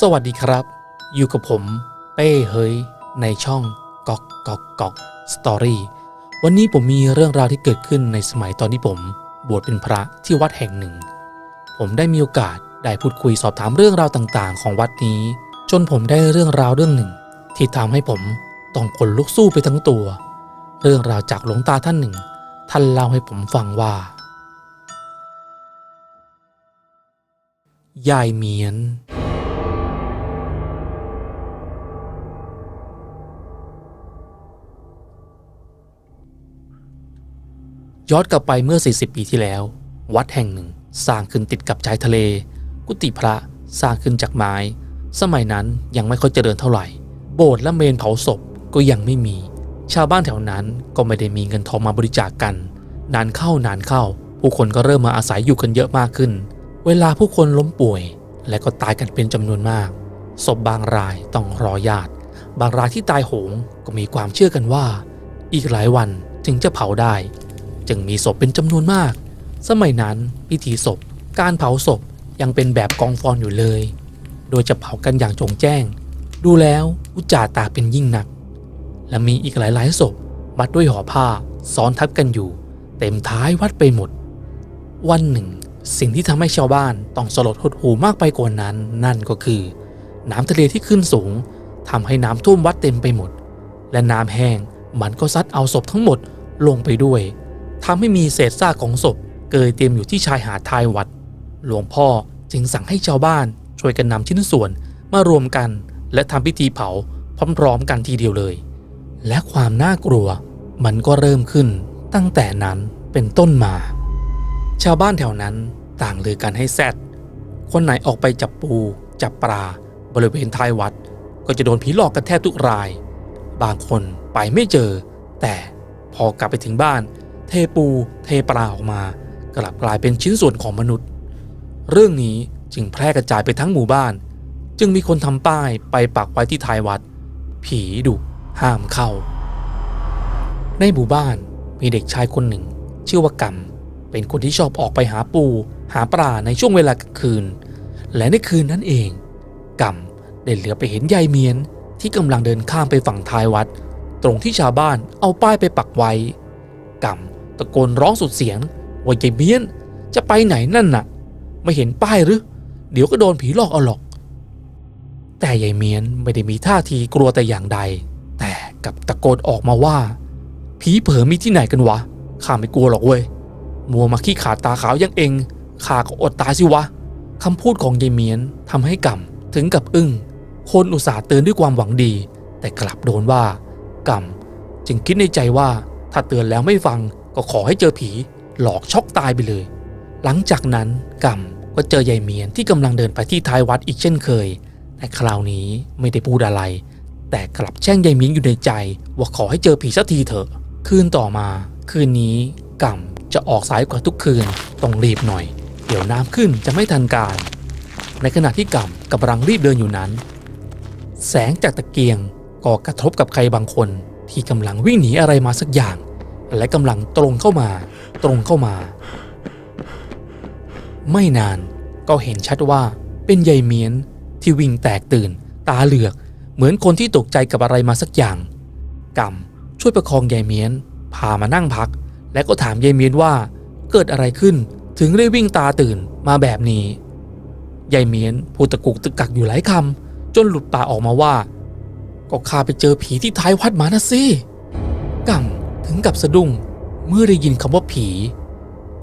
สวัสดีครับ อยู่กับผม เป้เฮยในช่องก๊อกก๊อกก๊อกสตอรี่วันนี้ผมมีเรื่องราวที่เกิดขึ้นในสมัยตอนที่ผม บวชเป็นพระที่วัดแห่งหนึ่ง ผมได้มีโอกาสได้พูดคุยสอบถามเรื่องราวต่างๆ ของวัดนี้ จนผมได้เรื่องราวเรื่องหนึ่ง ที่ทำให้ผมต้องขนลุกสู้ไปทั้งตัว เรื่องราวจากหลวงตาท่านหนึ่ง ท่านเล่าให้ผมฟังว่ายายเมียน ย้อนกลับไปเมื่อ 40 ปีที่แล้ว วัดแห่งหนึ่งสร้างขึ้นติดกับชายทะเล กุฏิพระสร้างขึ้นจากไม้ สมัยนั้นยังไม่ค่อยเจริญเท่าไหร่ โบสถ์และเมนเผาศพก็ยังไม่มี ชาวบ้านแถวนั้นก็ไม่ได้มีเงินทองมาบริจาคกกัน นานเข้านานเข้า ผู้คนก็เริ่มมาอาศัยอยู่กันเยอะมากขึ้น เวลาผู้คนล้มป่วย และก็ตายกันเป็นจำนวนมาก ศพบางรายต้องรอญาติ บางรายที่ตายโหงก็มีความเชื่อกันว่า อีกหลายวันจึงจะเผาได้ จึงมีศพเป็นจำนวนมาก สมัยนั้นพิธีศพ การเผาศพยังเป็นแบบกองฟอนอยู่เลย โดยจะเผากันอย่างจงแจ้ง ดูแล้วอุจจาตาเป็นยิ่งหนัก และมีอีกหลายๆศพมัดด้วยห่อผ้าซ้อนทับกันอยู่ เต็มท้ายวัดไปหมด วันหนึ่ง สิ่งที่ทำให้ชาวบ้านต้องสลดหดหูมากไปกว่านั้น นั่นก็คือ น้ำทะเลที่ขึ้นสูงทำให้น้ำท่วมวัดเต็มไปหมด และน้ำแห้งมันก็ซัดเอาศพทั้งหมดลงไปด้วย ทำให้มีเศษซากของศพ เกยเต็มอยู่ที่ชายหาดท้ายวัด หลวงพ่อจึงสั่งให้ชาวบ้านช่วยกันนำชิ้นส่วนมารวมกัน และทำพิธีเผาพร้อมๆกันทีเดียวเลย และความน่ากลัวมันก็เริ่มขึ้นตั้งแต่นั้นเป็นต้นมา ชาวบ้านแถวนั้นต่างลือกันให้แซดคนไหนออกไปจับปู จับปลาบริเวณท้ายวัด ก็จะโดนผีหลอกกันแทบทุกราย บางคนไปไม่เจอ แต่พอกลับไปถึงบ้าน เทปูเทปลาออกมา กลับกลายเป็นชิ้นส่วนของมนุษย์ เรื่องนี้จึงแพร่กระจายไปทั้งหมู่บ้าน จึงมีคนทำป้ายไปปักไว้ที่ท้ายวัด ผีดุห้ามเข้า ในหมู่บ้านมีเด็กชายคนหนึ่ง ชื่อว่ากำเป็นคนที่ชอบออกไปหาปู หาปลาในช่วงเวลากลางคืน และในคืนนั้นเองกำได้เหลือไปเห็นยายเมียนที่กำลังเดินข้ามไปฝั่งท้ายวัด ตรงที่ชาวบ้านเอาป้ายไปปักไว้กำ ตะโกนร้องสุดเสียงว่ายายเมียนจะไปไหนนั่นน่ะ ไม่เห็นป้ายหรือ เดี๋ยวก็โดนผีหลอกเอาหรอก แต่ยายเมียนไม่ได้มีท่าทีกลัวแต่อย่างใด แต่กับตะโกนออกมาว่า ผีเผอมีที่ไหนกันวะข้าไม่กลัวหรอกเว้ยมัวมาขี้ขาดตาขาวอยังเองข้าก็อดตายสิวะคำพูดของยายเมียนทำให้กำถึงกับอึ้ง คนอุตส่าห์เตือนด้วยความหวังดี แต่กลับโดนว่ากำจึงคิดในใจว่าถ้าเตือนแล้วไม่ฟัง ก็ขอให้เจอผีหลอกช็อกตายไปเลย หลังจากนั้นกำก็เจอยายเมียนที่กำลังเดินไปที่ท้ายวัดอีกเช่นเคย แต่คราวนี้ไม่ได้พูดอะไร แต่กลับแช่งยายเมียนอยู่ในใจ ว่าขอให้เจอผีสักทีเถอะ คืนต่อมา คืนนี้กำจะออกสายกว่าทุกคืนต้องรีบหน่อย เดี๋ยวน้ำขึ้นจะไม่ทันการ ในขณะที่กำกำลังรีบเดินอยู่นั้น แสงจากตะเกียงก็กระทบกับใครบางคนที่กำลังวิ่งหนีอะไรมาสักอย่าง และกำลังตรงเข้ามา ตรงเข้ามา ไม่นานก็เห็นชัดว่าเป็นยายเมียนที่วิ่งแตกตื่น ตาเหลือก เหมือนคนที่ตกใจกับอะไรมาสักอย่างกำช่วยประคองยายเมียนพามานั่งพัก และก็ถามยายเมียนว่า เกิดอะไรขึ้นถึงได้วิ่งตาตื่นมาแบบนี้ยายเมียนพูดตะกุกตะกักอยู่หลายคำจนหลุดปากออกมาว่า ก็ข้าไปเจอผีที่ท้ายวัดมานะสิกำ ถึงกับสะดุ้งเมื่อได้ยินคำว่าผี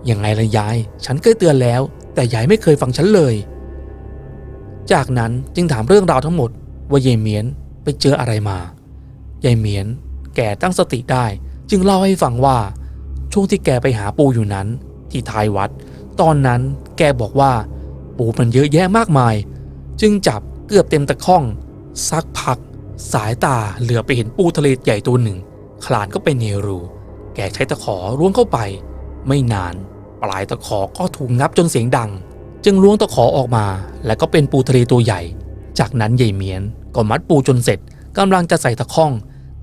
ยังไงล่ะยาย ฉันเคยเตือนแล้ว แต่ยายไม่เคยฟังฉันเลย จากนั้นจึงถามเรื่องราวทั้งหมด ว่ายายเมียนไปเจออะไรมายายเมียน แกตั้งสติได้ จึงเล่าให้ฟังว่า ช่วงที่แกไปหาปูอยู่นั้น ที่ท้ายวัด ตอนนั้นแกบอกว่า ปูมันเยอะแยะมากมาย จึงจับเกือบเต็มตะข้องสักพัก สายตาเหลือไปเห็นปูทะเลใหญ่ตัวหนึ่ง คลานก็ไปในรู แกใช้ตะขอล้วงเข้าไป ไม่นาน ปลายตะขอก็ถูกงับจนเสียงดัง จึงล้วงตะขอออกมา และก็เป็นปูทะเลตัวใหญ่ จากนั้นยายเมียนก็มัดปูจนเสร็จกำลังจะใส่ตะข้อง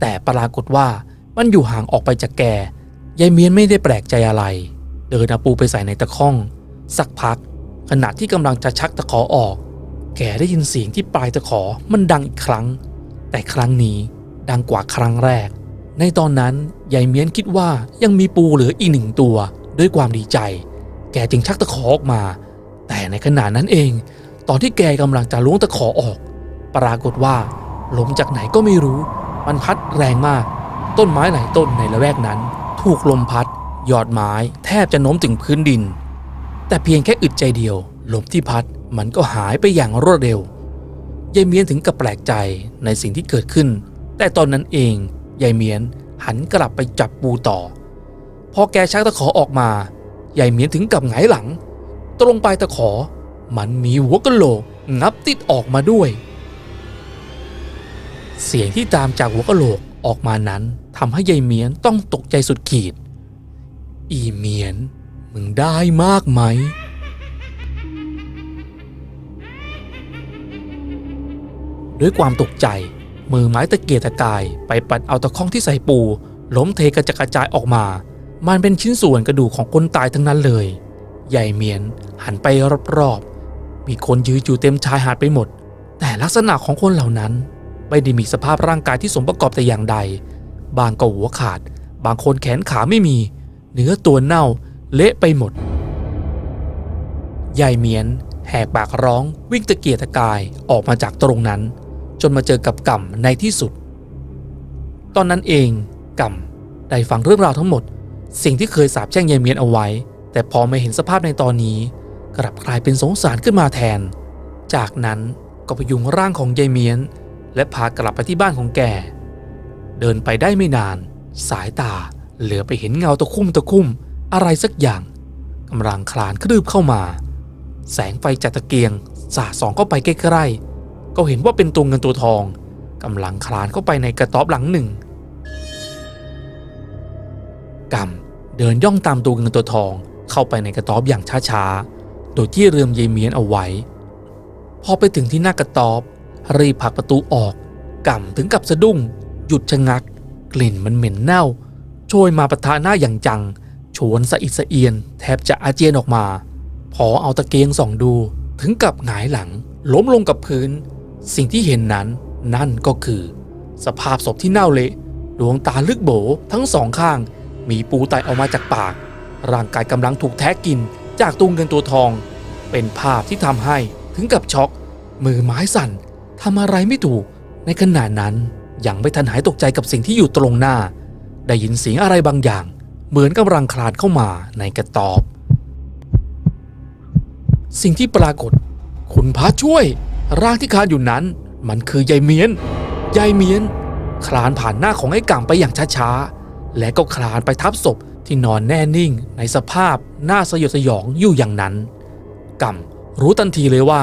แต่ปรากฏว่ามันอยู่ห่างออกไปจากแกยายเมียนไม่ได้แปลกใจอะไร เดินเอาปูไปใส่ในตะข้อง สักพัก ขณะที่กำลังจะชักตะขอออก แกได้ยินเสียงที่ปลายตะขอมันดังอีกครั้ง แต่ครั้งนี้ดังกว่าครั้งแรก ในตอนนั้นยายเมียนคิดว่ายังมีปูเหลืออีกหนึ่งตัว ด้วยความดีใจ แกจึงชักตะขอออกมา แต่ในขณะนั้นเอง ตอนที่แกกำลังจะล้วงตะขอออก ปรากฏว่าลมจากไหนก็ไม่รู้ มันพัดแรงมาก ต้นไม้หลายต้นในละแวกนั้น ถูกลมพัด ยอดไม้แทบจะโน้มถึงพื้นดิน แต่เพียงแค่อึดใจเดียว ลมที่พัดมันก็หายไปอย่างรวดเร็วยายเมียนถึงกับแปลกใจในสิ่งที่เกิดขึ้น แต่ตอนนั้นเอง ยายเมียนหันกลับไปจับปูต่อ พอแกชักตะขอออกมายายเมียนถึงกับหงายหลัง ตรงปลายตะขอ มันมีหัวกะโหลกงับติดออกมาด้วย เสียงที่ตามจากหัวกะโหลกออกมานั้นทำให้ยายเมียนต้องตกใจสุดขีด อีเมียนมึงได้มากไหมด้วยความตกใจ มือไม้ตะเกียกตะกายไปปัดเอาตะข้องที่ใส่ปู ล้มเทกระจดกระจายออกมา มันเป็นชิ้นส่วนกระดูกของคนตายทั้งนั้นเลย ใหญ่เมียนหันไปรอบๆ มีคนยืนอยู่เต็มชายหาดไปหมด แต่ลักษณะของคนเหล่านั้น ไม่ได้มีสภาพร่างกายที่สมประกอบแต่อย่างใด บางก็หัวขาด บางคนแขนขาไม่มี เนื้อตัวเน่าเละไปหมดยายเมียนแหกปากร้องวิ่งตะเกียกตะกายออกมาจากตรงนั้น จนมาเจอกับก่ำในที่สุด ตอนนั้นเองก่ำได้ฟังเรื่องราวทั้งหมด สิ่งที่เคยสาบแช่งยายเมียนเอาไว้ แต่พอมาเห็นสภาพในตอนนี้ กลับกลายเป็นสงสารขึ้นมาแทน จากนั้นก็พยุงร่างของยายเมียน และพากลับไปที่บ้านของแก เดินไปได้ไม่นาน สายตาเหลือไปเห็นเงาตะคุ่มตะคุ่มอะไรสักอย่างกำลังคลานคลืบเข้ามา แสงไฟจากตะเกียงสาดส่องเข้าไปใกล้ๆ ก็เห็นว่าเป็นตัวเงินตัวทองกำลังคลานเข้าไปในกระต๊อบหลังหนึ่งกำเดินย่องตามตัวเงินตัวทองเข้าไปในกระต๊อบอย่างช้าๆ โดยที่เรือมเยายเมียนเอาไว้ พอไปถึงที่หน้ากระต๊อบ รีบผลักประตูออกกำถึงกับสะดุ้ง หยุดชะงัก กลิ่นมันเหม็นเน่าโชยมาปะทะหน้าอย่างจังชวนสะอิดสะเอียน แทบจะอาเจียนออกมา พอเอาตะเกียงส่องดูถึงกับหงายหลัง ล้มลงกับพื้น สิ่งที่เห็นนั้นนั่นก็คือ สภาพศพที่เน่าเละดวงตาลึกโบทั้งสองข้าง มีปูไตออกมาจากปาก ร่างกายกำลังถูกแทะกินจากตัวเงินตัวทอง เป็นภาพที่ทำให้ถึงกับช็อก มือไม้สั่นทำอะไรไม่ถูก ในขณะนั้นยังไม่ทันหายตกใจกับสิ่งที่อยู่ตรงหน้า ได้ยินเสียงอะไรบางอย่าง เหมือนกำลังคลานเข้ามาในกระตอบ สิ่งที่ปรากฏ คุณพระช่วย ร่างที่คลานอยู่นั้น มันคือยายเมียนยายเมียน คลานผ่านหน้าของไอ้ก่ำไปอย่างช้าๆ และก็คลานไปทับศพที่นอนแน่นิ่งในสภาพหน้าสยดสยองอยู่อย่างนั้นก่ำรู้ทันทีเลยว่า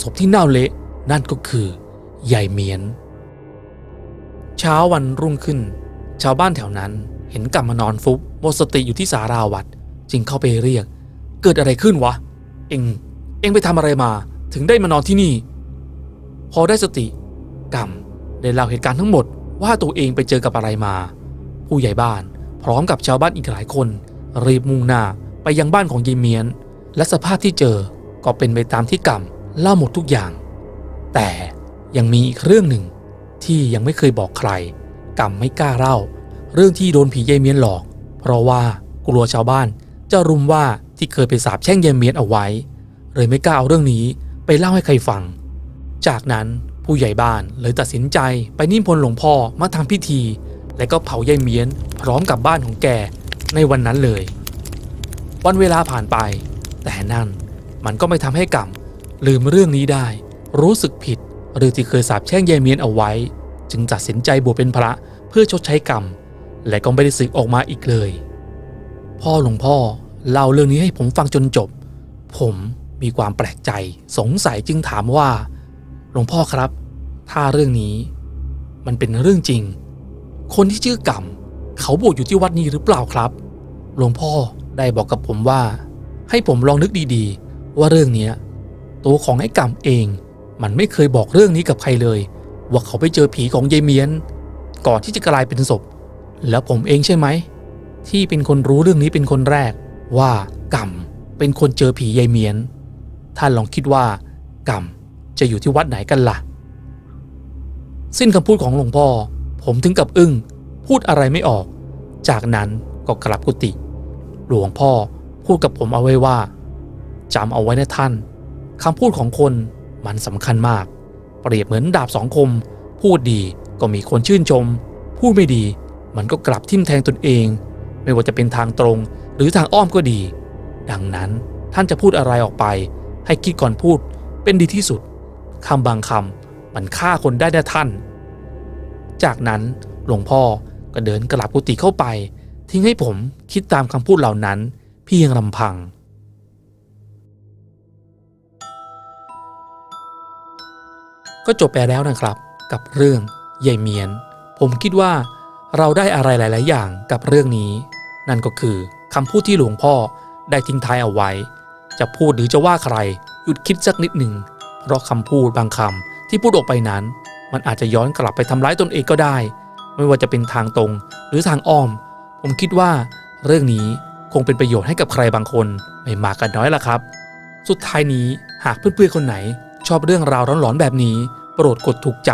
ศพที่เน่าเละนั่นก็คือยายเมียน เช้าวันรุ่งขึ้น ชาวบ้านแถวนั้นเห็นกลับมานอนฟุบหมดสติอยู่ที่สาราวัดจึงเข้าไปเรียก เกิดอะไรขึ้นวะ เอ็งเอ็งไปทำอะไรมา ถึงได้มานอนที่นี่ พอได้สติกำได้เล่าเหตุการณ์ทั้งหมดว่าตัวเองไปเจอกับอะไรมา ผู้ใหญ่บ้านพร้อมกับชาวบ้านอีกหลายคน รีบมุ่งหน้าไปยังบ้านของยายเมียน และสภาพที่เจอก็เป็นไปตามที่กำเล่าหมดทุกอย่าง แต่ยังมีอีกเรื่องหนึ่งที่ยังไม่เคยบอกใครกำไม่กล้าเล่า เรื่องที่โดนผียายเมียนหลอก เพราะว่ากลัวชาวบ้านจะรุมว่าที่เคยไปสาบแช่งยายเมียนเอาไว้เลยไม่กล้าเอาเรื่องนี้ไปเล่าให้ใครฟัง จากนั้นผู้ใหญ่บ้านเลยตัดสินใจไปนิมนต์หลวงพ่อมาทำพิธี และก็เผายายเมียนพร้อมกับบ้านของแกในวันนั้นเลย วันเวลาผ่านไป แต่นั่นมันก็ไม่ทำให้กำลืมเรื่องนี้ได้ รู้สึกผิดหรือที่เคยสาบแช่งยายเมียนเอาไว้ จึงตัดสินใจบวชเป็นพระเพื่อชดใช้กรรม และก็ไม่ได้สึกออกมาอีกเลย พ่อหลวงพ่อเล่าเรื่องนี้ให้ผมฟังจนจบ ผมมีความแปลกใจสงสัยจึงถามว่า หลวงพ่อครับ ถ้าเรื่องนี้มันเป็นเรื่องจริง คนที่ชื่อกรรมเขาบวชอยู่ที่วัดนี้หรือเปล่าครับ หลวงพ่อได้บอกกับผมว่า ให้ผมลองนึกดีๆ ว่าเรื่องนี้ตัวของไอ้กรรมเอง มันไม่เคยบอกเรื่องนี้กับใครเลย ว่าเขาไปเจอผีของยายเมียน ก่อนที่จะกลายเป็นศพ แล้วผมเองใช่ไหม ที่เป็นคนรู้เรื่องนี้เป็นคนแรก ว่ากรรมเป็นคนเจอผียายเมียน ท่านลองคิดว่ากรรม จะอยู่ที่วัดไหนกันล่ะ สิ้นคำพูดของหลวงพ่อ ผมถึงกับอึ้ง พูดอะไรไม่ออก จากนั้นก็กลับกุฏิหลวงพ่อพูดกับผมเอาไว้ว่าจำเอาไว้นะท่านคำพูดของคนมันสำคัญมาก เปรียบเหมือนดาบสองคม พูดดีก็มีคนชื่นชม พูดไม่ดี มันก็กลับทิ่มแทงตนเอง ไม่ว่าจะเป็นทางตรงหรือทางอ้อมก็ดี ดังนั้นท่านจะพูดอะไรออกไป ให้คิดก่อนพูดเป็นดีที่สุด คำบางคำมันฆ่าคนได้นะท่าน จากนั้นหลวงพ่อก็เดินกลับกุฏิเข้าไป ทิ้งให้ผมคิดตามคำพูดเหล่านั้นเพียงลำพัง ก็จบไปแล้วนะครับ กับเรื่องยายเมียน ผมคิดว่าเราได้อะไรหลาย ๆ อย่างกับเรื่องนี้ นั่นก็คือคำพูดที่หลวงพ่อได้ทิ้งท้ายเอาไว้ จะพูดหรือจะว่าใครหยุดคิดสักนิดหนึ่ง เพราะคำพูดบางคำที่พูดออกไปนั้น มันอาจจะย้อนกลับไปทำร้ายตนเองก็ได้ ไม่ว่าจะเป็นทางตรงหรือทางอ้อม ผมคิดว่าเรื่องนี้คงเป็นประโยชน์ให้กับใครบางคนไม่มากกันน้อยละครับ สุดท้ายนี้หากเพื่อนๆคนไหน ชอบเรื่องราวร้อนๆแบบนี้ โปรดกดถูกใจ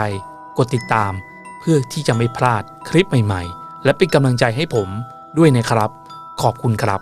กดติดตาม เพื่อที่จะไม่พลาดคลิปใหม่ๆ และเป็นกำลังใจให้ผมด้วยนะครับ ขอบคุณครับ